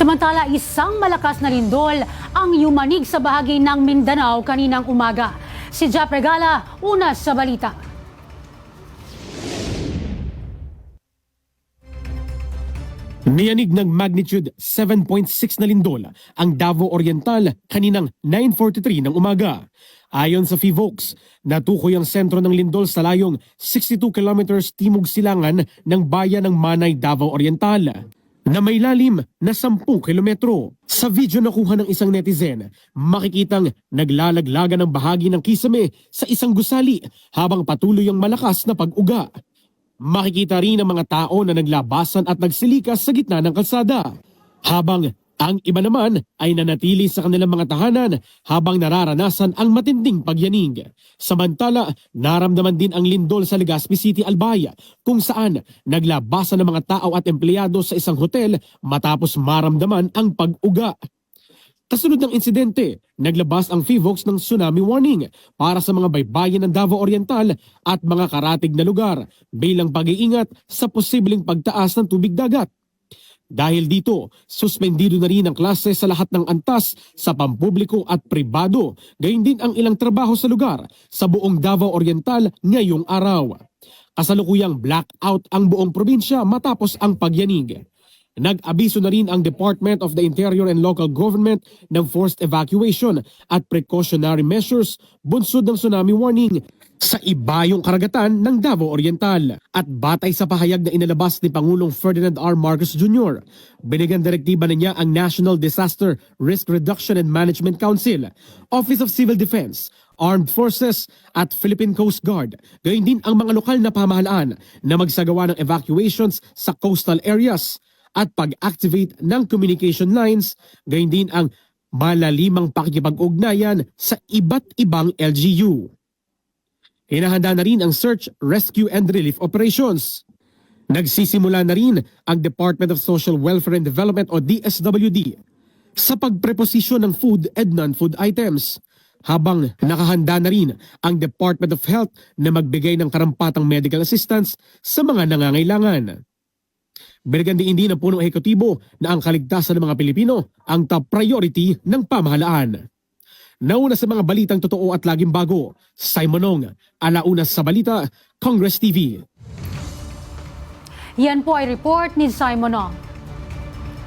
Samantala, isang malakas na lindol ang yumanig sa bahagi ng Mindanao kaninang umaga. Si Jap Regala, una sa balita. Niyanig ng magnitude 7.6 na lindol ang Davao Oriental kaninang 9.43 ng umaga. Ayon sa FIVOX, natukoy ang sentro ng lindol sa layong 62 kilometers timog silangan ng bayan ng Manay, Davao Oriental na may lalim na 10 kilometro. Sa video na kuha ng isang netizen, makikitang naglalaglagan ng bahagi ng kisame sa isang gusali habang patuloy ang malakas na pag-uga. Makikita rin ang mga tao na naglabasan at nagsilikas sa gitna ng kalsada. Habang ang iba naman ay nanatili sa kanilang mga tahanan habang nararanasan ang matinding pagyanig. Samantala, naramdaman din ang lindol sa Legazpi City, Albay, kung saan naglabasan ng mga tao at empleyado sa isang hotel matapos maramdaman ang pag-uga. Kasunod ng insidente, naglabas ang FIVOX ng tsunami warning para sa mga baybayin ng Davao Oriental at mga karatig na lugar bilang pag-iingat sa posibleng pagtaas ng tubig dagat. Dahil dito, suspendido na rin ang klase sa lahat ng antas sa pampubliko at pribado, gayon din ang ilang trabaho sa lugar sa buong Davao Oriental ngayong araw. Kasalukuyang blackout ang buong probinsya matapos ang pagyanig. Nag-abiso na rin ang Department of the Interior and Local Government ng forced evacuation at precautionary measures bunsod ng tsunami warning sa ibayong karagatan ng Davao Oriental. At batay sa pahayag na inalabas ni Pangulong Ferdinand R. Marcos Jr., binigyan direktiba na niya ang National Disaster Risk Reduction and Management Council, Office of Civil Defense, Armed Forces at Philippine Coast Guard. Gayun din ang mga lokal na pamahalaan na magsagawa ng evacuations sa coastal areas at pag-activate ng communication lines, gayon din ang malalimang pakikipag-ugnayan sa iba't ibang LGU. Hinahanda na rin ang search, rescue and relief operations. Nagsisimula na rin ang Department of Social Welfare and Development o DSWD sa pagpreposisyon ng food and non-food items habang nakahanda na rin ang Department of Health na magbigay ng karampatang medical assistance sa mga nangangailangan. Binigyan din din ng punong ehekutibo na ang kaligtasan ng mga Pilipino ang top priority ng pamahalaan. Nauna sa mga balitang totoo at laging bago, Simonong, alauna sa balita, Congress TV. Yan po ay report ni Simon Ong.